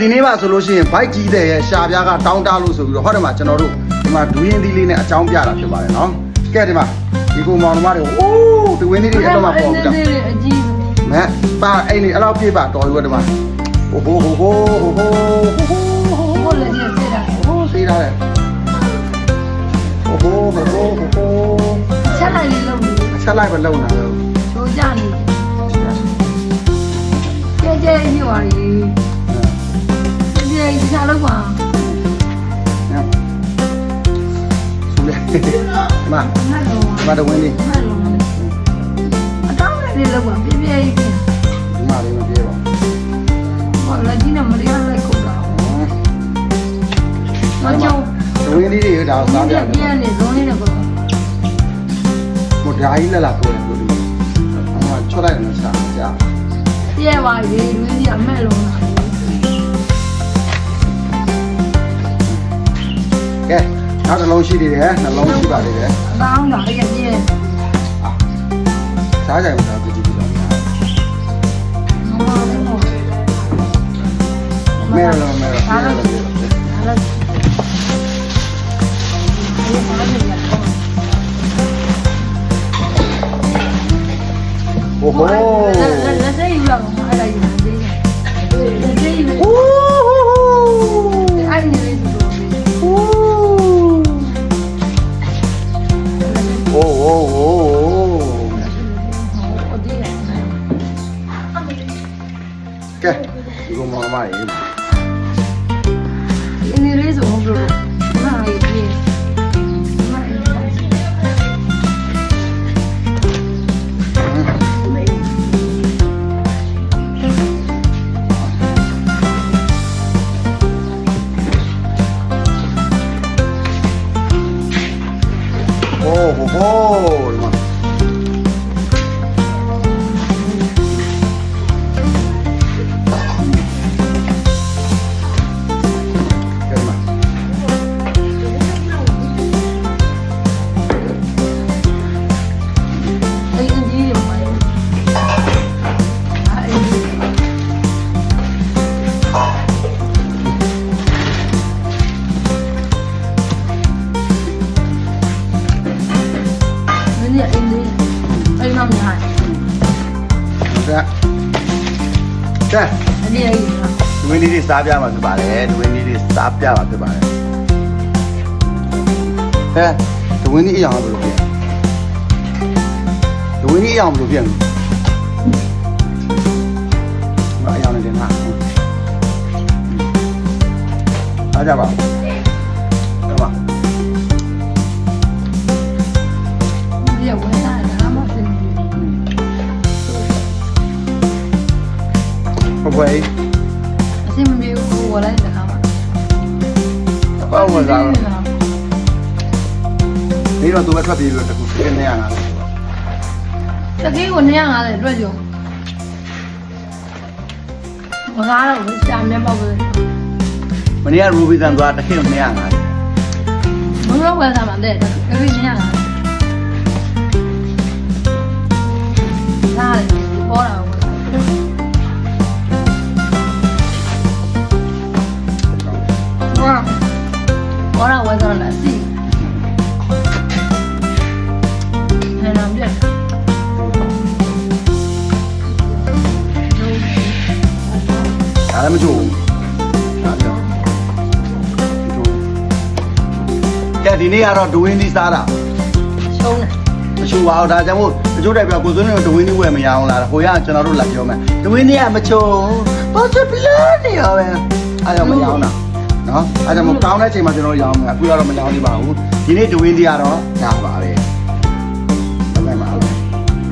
ဒီနေ့ပါဆိုလို့ရှိရင်ဘိုက်ကြီးတဲ့ရဲ့ရှာပြားကတောင်းတလို့ဆိုပြီးတော့ဟောတယ်မှာကျွန်တော်တို့ဒီမှာဒူးရင်သီးလေးနဲ့အကြောင်းပြတာဖြစ်ပါတယ်နော်ကဲဒီမှာဒီကိုမောင်နှမတွေအိုးဒူးရင်သီးတွေအဲ့တော့မှပေါ်ပြီးတော့အကြီးမက်ပါအဲ့ဒီအဲ့လောက်ပြပါတော်ပြီဒီမှာဟိုဟိုဟိုဟိုဟိုဟိုဟိုဟိုလည်းပြည့်တာဟိုစေးထားတယ်ဟိုဟိုဟိုဟိုဟိုဟိုချက်လိုက်လေးလုပ်နေဆက်လိုက်ပဲလုံတာ မှာမှတ်လို့ဒီမှာတဝင်းလေးမှတ်လို့အတောင်းလေးလောက်ပါပြည့်ပြည့်ကြီးဒီမှာလေးမပြေပါဟောလက်ကြီးနဲ့မရလိုက်ခုတ်တာမကြောက်ဒဝင်းလေးတွေဒါစားပြပြတယ်ပြနေဇုံးလေးနဲ့ကိုဟိုဓာကြီးလက်လာကိုယ်ကိုဒီမှာချောလိုက်တယ်စားကြပြဲပါလေလူကြီးအမဲ့လုံးလာကဲနောက်တစ်လုံးရှိသေးတယ်နှလုံးရှိ 那个楼梯的人那楼吧的人那个你啊啥人不是自己的啊没有了没有了。没有了。没了了。 ဒီကောင်မမကြီးဒီနေ့လေးဆိုဘလို့ဟာရေး အဲ့ဒီမှာများကဲကဲအနည်းကြီးမှာဒဝင်းလေးတွေစားပြမှာဖြစ်ပါတယ်ဒဝင်းလေးတွေစားပြမှာဖြစ်ပါတယ်ဟဲ့ဒဝင်းလေးအရောင်ဘယ်လိုပြန်ဒဝင်းလေးအရောင်ဘယ်လိုပြန်လဲအရောင်နဲ့တင်တာအားကြပါ ပါရဲ့အစင်မပြေဘူးဝလိုက်တာမှပေါ့ဝင်လာတော့ဒီတော့သူပဲထွက်ပြေးပြီးတော့တခုပြင်းနေရတာတကယ်ကို250အတွက်ကြောမကားတော့ရှာမျက်ပေါက်ပဲမနေ့ကရူဘီဆန်သွားတစ်ခေတ်250ဘုံတော့ဝယ်စားမှတဲ့တကယ်250စားတယ်ပေါ်တာ ဒီနေ့ကတော့ဒဝင်းသီးစားတာရှုံးတယ်မချိုးပါဘူးဒါကြောင့်မို့တချို့တိုင်ပြောကိုစွန်းနေဒဝင်းသီးဝယ်မရအောင်လားဟိုရကျွန်တော်တို့လာပြောမယ်ဒဝင်းသီးကမချိုးဘာစပလန်နေရောပဲအဲ့တော့မရအောင်တာနော်အဲ့ဒါမို့ကောင်းတဲ့ချိန်မှာကျွန်တော်ရောင်းမယ်အခုတော့မရောင်းသေးပါဘူးဒီနေ့ဒဝင်းသီးကတော့ဒါပါပဲဟုတ်ကဲ့ပါ